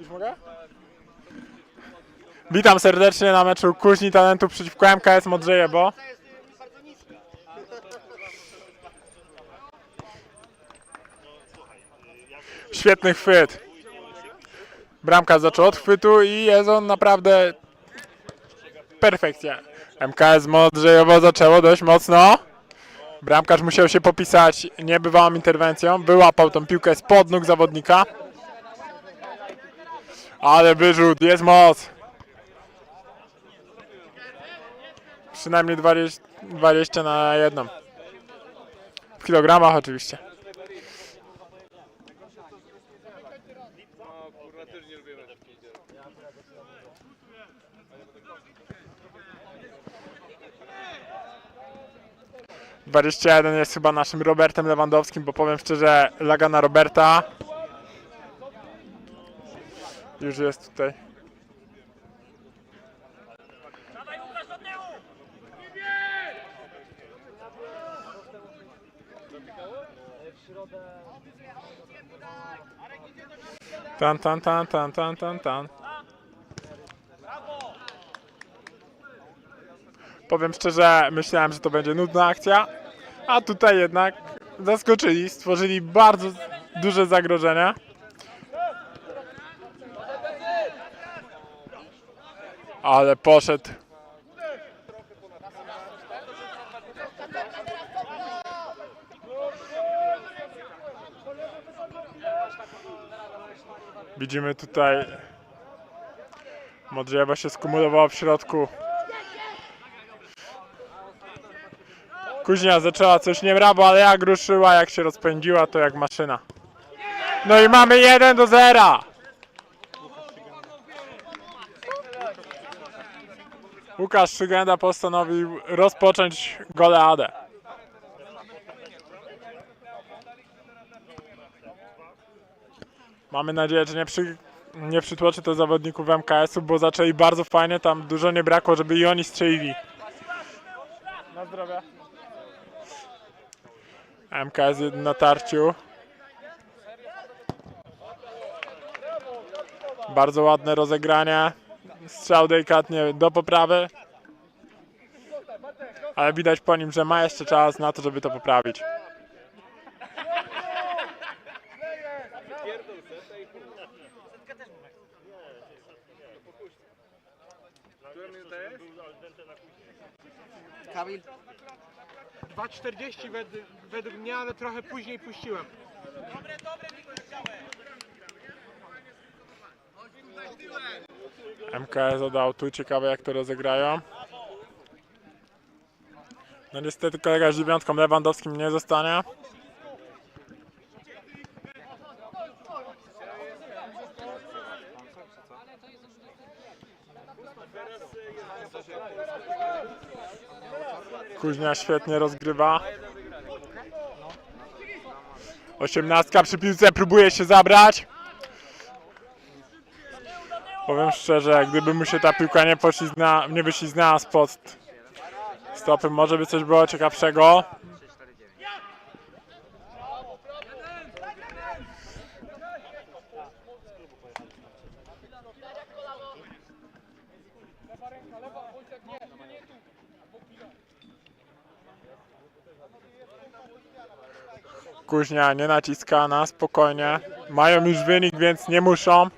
Już mogę? Witam serdecznie na meczu Kuźni Talentu przeciwko MKS Modrzejebo. Świetny chwyt. Bramka zaczął od chwytu i jest on naprawdę perfekcja. MKS Modrzejowo zaczęło dość mocno. Bramkarz musiał się popisać niebywałą interwencją. Wyłapał tą piłkę spod nóg zawodnika. Ale wyrzut, jest moc. Przynajmniej 20, 20 na jedną. W kilogramach oczywiście. Dwadzieścia jeden jest chyba naszym Robertem Lewandowskim, bo powiem szczerze, laga na Roberta. Już jest tutaj. Tan, tan, tan, tan, tan, tan, tan. Powiem szczerze, myślałem, że to będzie nudna akcja, a tutaj jednak zaskoczyli, stworzyli bardzo duże zagrożenie. Ale poszedł. Widzimy tutaj Modrzewa się skumulowało w środku. Kuźnia zaczęła coś nie brawo, ale jak ruszyła, jak się rozpędziła, to jak maszyna. No i mamy 1 do 0. Łukasz Szygenda postanowił rozpocząć goleadę. Mamy nadzieję, że nie, przy, nie przytłoczy to zawodników MKS-u, bo zaczęli bardzo fajnie, tam dużo nie brakło, żeby i oni strzelili. Na zdrowie. MKS na tarciu. Bardzo ładne rozegranie. Strzał delikatnie do poprawy. Ale widać po nim, że ma jeszcze czas na to, żeby to poprawić. Kamil, 2,40 według, według mnie, ale trochę później puściłem. MKS oddał tu, ciekawe jak to rozegrają. No niestety kolega z dziewiątką Lewandowskim nie zostanie. Kuźnia świetnie rozgrywa. Osiemnastka przy piłce próbuje się zabrać. Powiem szczerze, gdyby mu się ta piłka nie, poślizna, nie wyśliznęła spod stopy, może by coś było ciekawszego. Kuźnia nie naciska na spokojnie. Mają już wynik, więc nie muszą.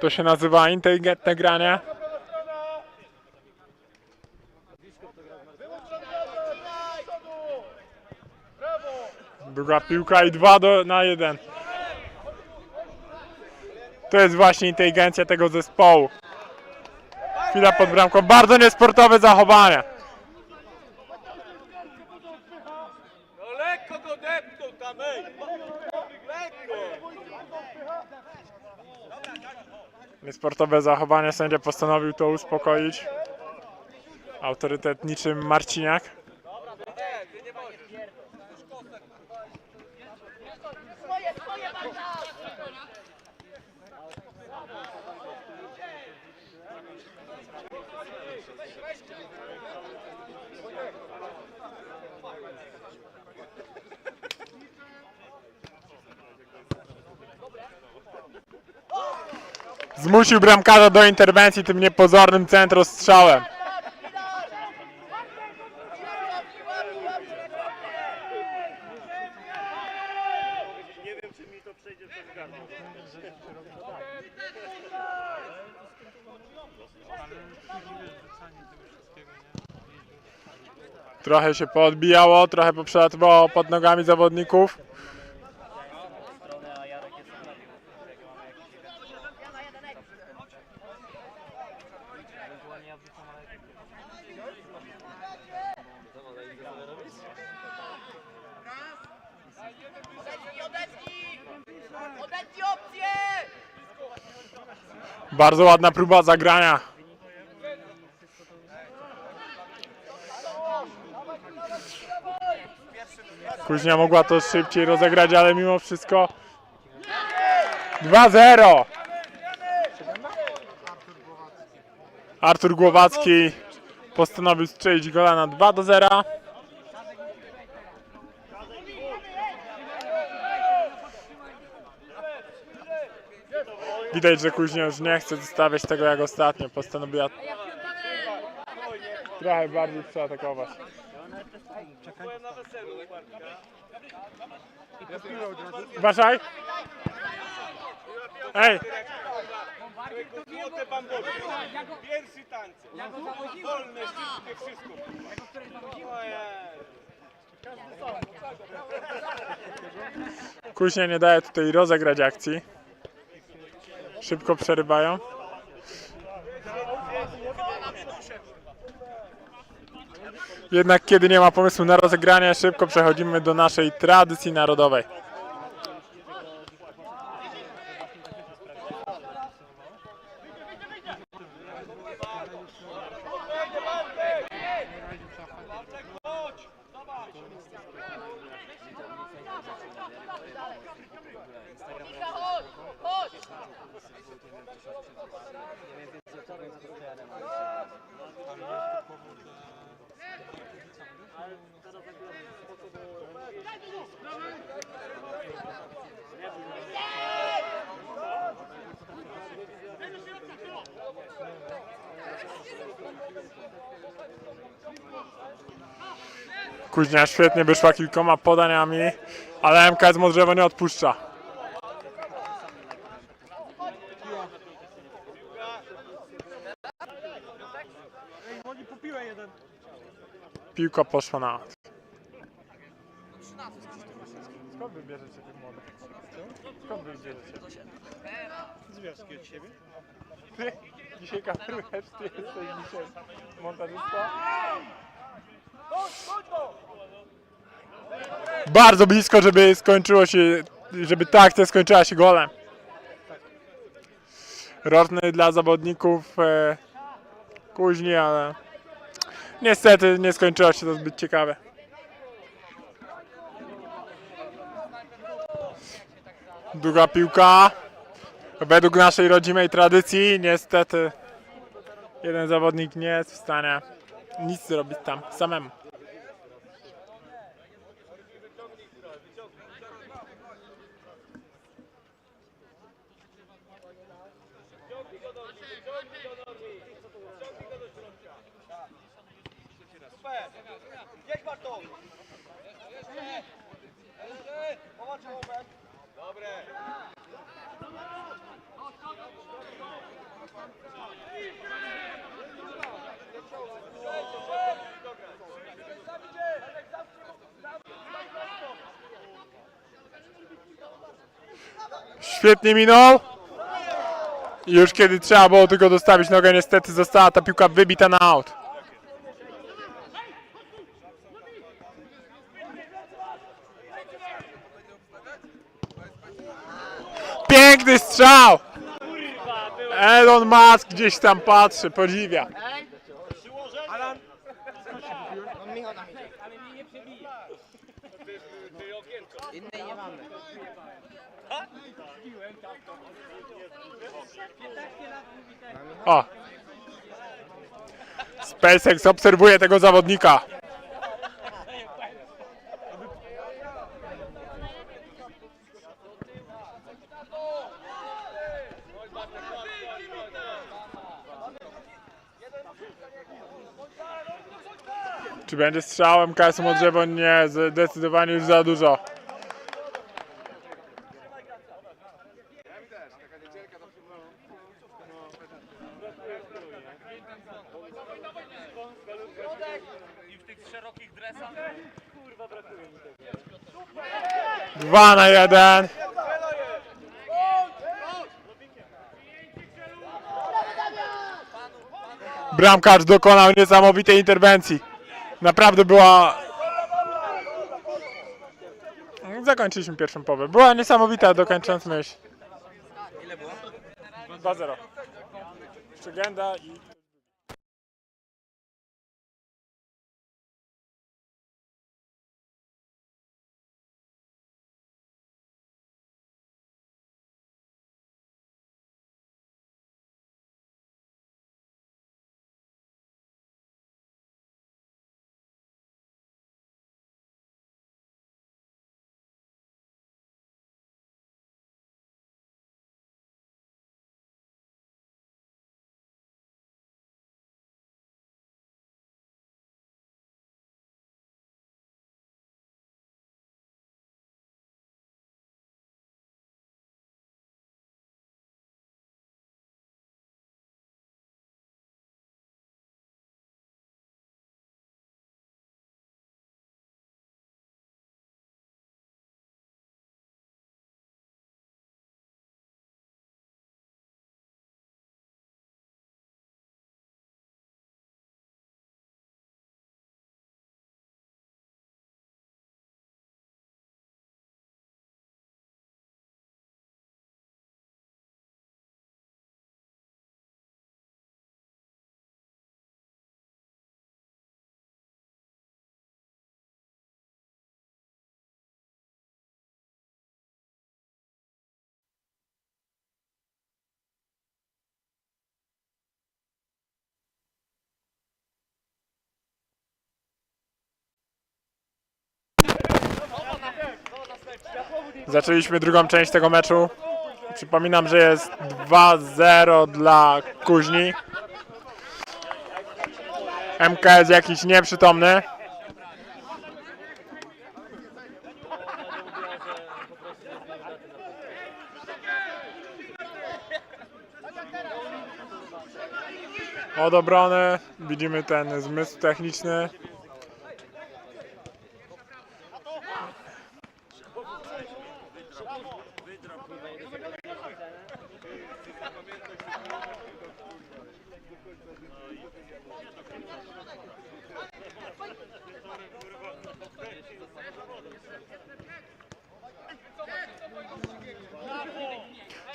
To się nazywa inteligentne granie. Druga piłka i dwa do, na jeden. To jest właśnie inteligencja tego zespołu. Chwila pod bramką. Bardzo niesportowe zachowanie. Niesportowe zachowanie sędzia postanowił to uspokoić. Autorytet niczym Marciniak. Oh! Zmusił bramkarza do interwencji tym niepozornym centrostrzałem. Trochę się poodbijało, trochę poprzelatywało pod nogami zawodników. Bardzo ładna próba zagrania. Kuźnia mogła to szybciej rozegrać, ale mimo wszystko 2-0. Artur Głowacki postanowił strzelić gola na 2 do 0. Widać, że Kuźnia już nie chce zostawiać tego jak ostatnio. Postanowiła trochę bardziej przeatakować. Uważaj! Ej! Złote. Pierwszy tańce. Wolne, szybkie, wszystko. Kuźnia nie daje tutaj rozegrać akcji. Szybko przerywają. Jednak kiedy nie ma pomysłu na rozegranie, szybko przechodzimy do naszej tradycji narodowej. Kuźnia świetnie wyszła kilkoma podaniami, ale MKS Modrzewo nie odpuszcza. Piłka poszła na. Skąd wy bierzecie tych młodych? Skąd wy bierzecie? Z wioski od siebie. Ty dzisiaj kamerujesz, ty jesteś dzisiaj montażysta? Bardzo blisko, żeby skończyło się, żeby ta akcja skończyła się golem. Roczny dla zawodników e, Kuźni, ale niestety nie skończyło się to zbyt ciekawe. Długa piłka. Według naszej rodzimej tradycji, niestety, jeden zawodnik nie jest w stanie nic zrobić tam samemu. Świetnie minął. Już kiedy trzeba było tylko dostawić nogę, niestety została ta piłka wybita na aut. Piękny strzał! Elon Musk gdzieś tam patrzy, podziwia. O! SpaceX obserwuje tego zawodnika. Czy będzie strzałem KSM od drzewo? Nie, zdecydowanie już za dużo. Dwa na jeden. Bramkarz dokonał niesamowitej interwencji. Naprawdę była. Zakończyliśmy pierwszą połowę. Była niesamowita, dokończąc myśl. Ile było? 2-0. Szczegenda i. Zaczęliśmy drugą część tego meczu. Przypominam, że jest 2-0 dla Kuźni. MKS jakiś nieprzytomny. Od obrony widzimy ten zmysł techniczny.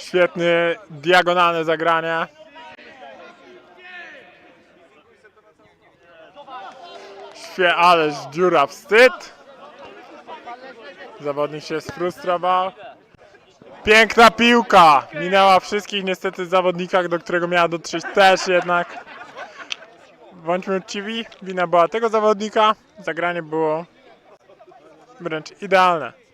Świetny diagonalne zagranie. Świe, ależ dziura wstyd. Zawodnik się sfrustrował. Piękna piłka! Minęła wszystkich niestety zawodnikach, do którego miała dotrzeć też jednak. Bądźmy uczciwi, wina była tego zawodnika. Zagranie było wręcz idealne.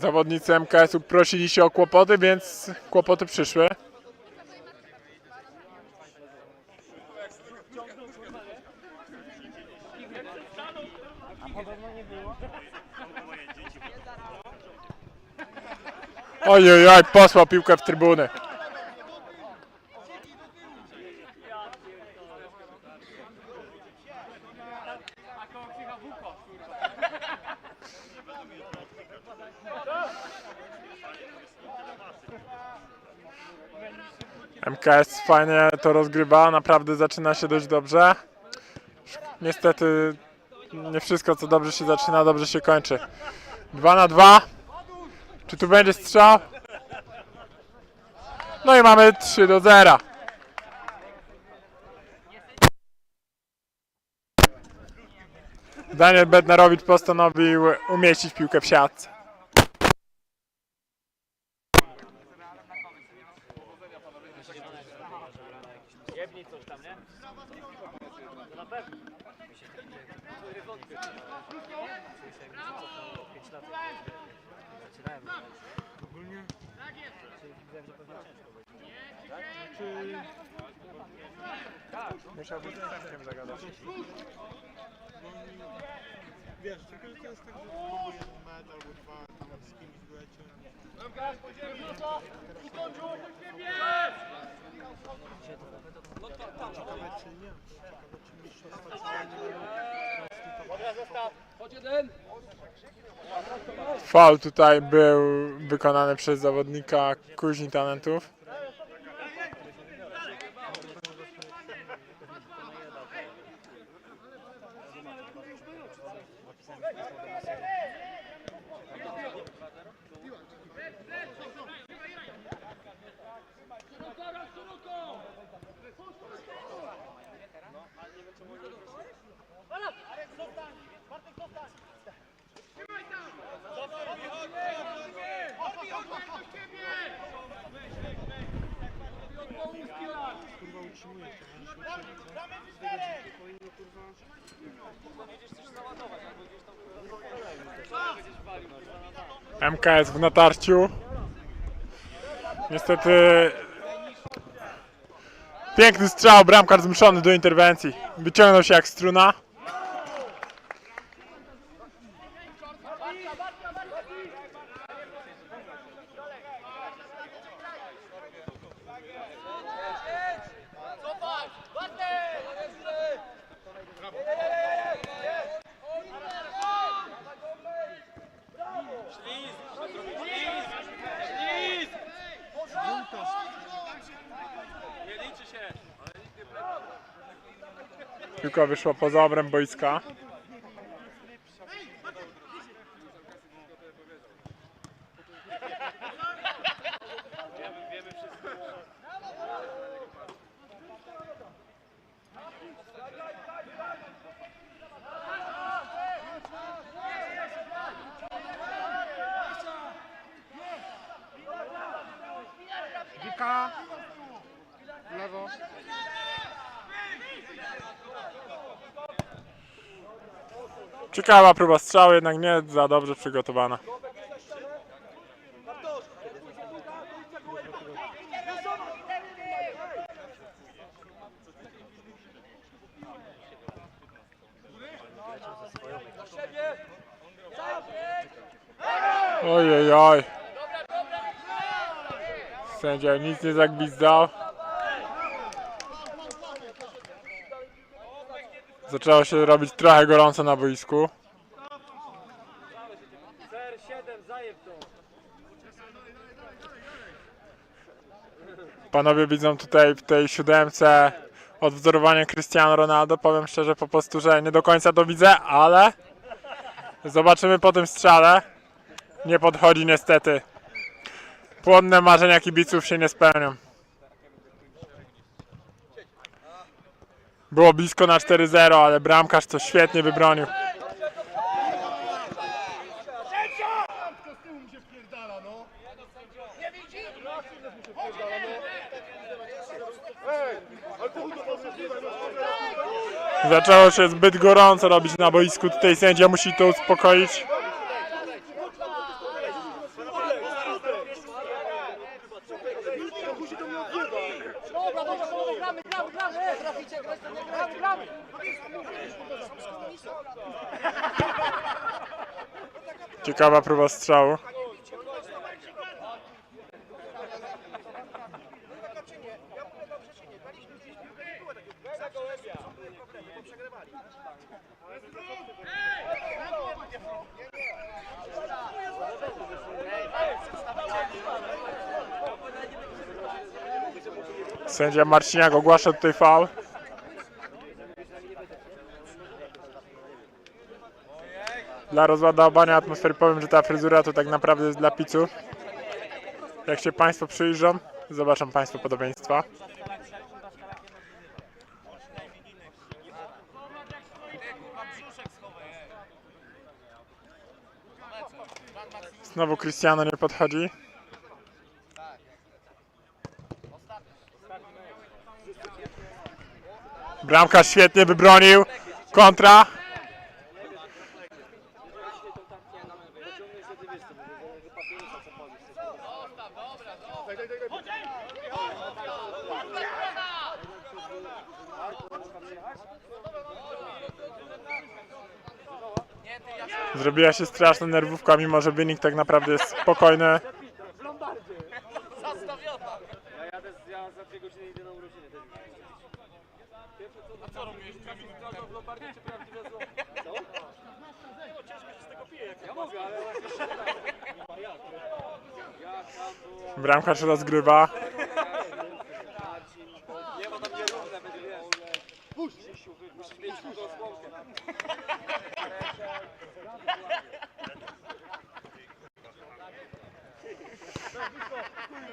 Zawodnicy MKS-u prosili się o kłopoty, więc kłopoty przyszły. Ojej, oj, posłał piłkę w trybuny. MKS fajnie to rozgrywa, naprawdę zaczyna się dość dobrze. Niestety nie wszystko co dobrze się zaczyna, dobrze się kończy. 2 na 2. Czy tu będzie strzał? No i mamy 3 do 0. Daniel Bednarowicz postanowił umieścić piłkę w siatce. Musiałbyś z Frankiem Wiesz, tylko to jest tak, że próbujesz mecz albo dwa tam z kimś w duecie. Ciekawe czy nie, ciekawe czy mistrzostwa czy nie Faul tutaj był wykonany przez zawodnika Kuźni Talentów. MKS w natarciu. Niestety piękny strzał, bramkarz zmuszony do interwencji. Wyciągnął się jak struna. Piłka wyszła poza obręb boiska. Lewo. Ciekawa próba strzału, jednak nie za dobrze przygotowana. Ojej, oj. Sędzia nic nie zagwizdał. Zaczęło się robić trochę gorąco na boisku. Panowie widzą tutaj w tej siódemce odwzorowanie Cristiano Ronaldo. Powiem szczerze po prostu, że nie do końca to widzę, ale zobaczymy po tym strzale. Nie podchodzi niestety. Płonne marzenia kibiców się nie spełnią. Było blisko na 4-0, ale bramkarz to świetnie wybronił. Zaczęło się zbyt gorąco robić na boisku. Tutaj sędzia musi to uspokoić. Dobra, dobra, dobra, gramy, gramy, traficie, grać to nie gramy, gramy! Ciekawa próba strzału. Sędzia Marciniak ogłasza tutaj faul. Dla rozładowania atmosfery powiem, że ta fryzura to tak naprawdę jest dla piców. Jak się Państwo przyjrzą, zobaczą Państwo podobieństwa. Znowu Cristiano nie podchodzi. Bramka świetnie wybronił. Kontra. Zrobiła się straszna nerwówka, mimo że wynik tak naprawdę jest spokojny. Ja jadę, z- ja za dwie godziny idę na urodziny. Ja mogę, ale właśnie Bramka się rozgrywa. Puść!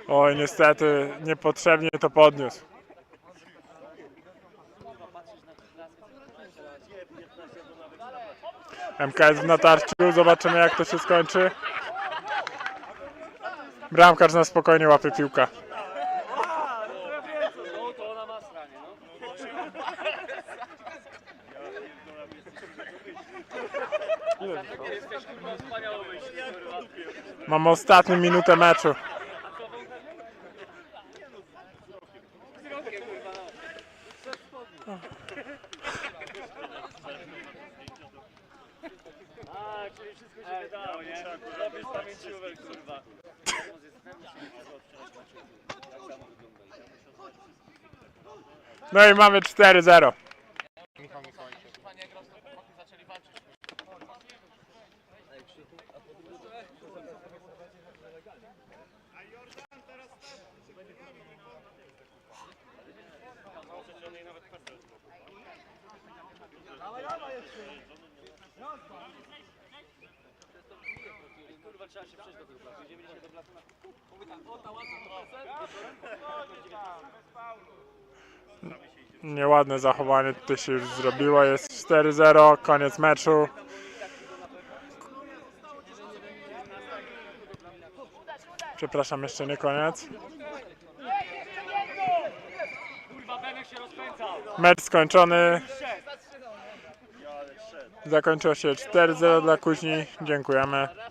Oj, niestety niepotrzebnie to podniósł. MKS w natarciu, zobaczymy jak to się skończy. Bramkarz na spokojnie łapie piłkę. No to ona ma stranie, no. Jesteś kurwa wspaniałą myśl, kurwa. Mamy ostatnią minutę meczu. A, czyli wszystko się wydało, nie? Robisz pamięciówek, kurwa. No i mamy 4-0. Trzeba się przejść do tego blaku. Idziemy dzisiaj do blaku na... Nieładne zachowanie tutaj się już zrobiło. Jest 4-0, koniec meczu. Przepraszam, jeszcze nie koniec. Mecz skończony. Zakończyło się 4-0 dla Kuźni. Dziękujemy.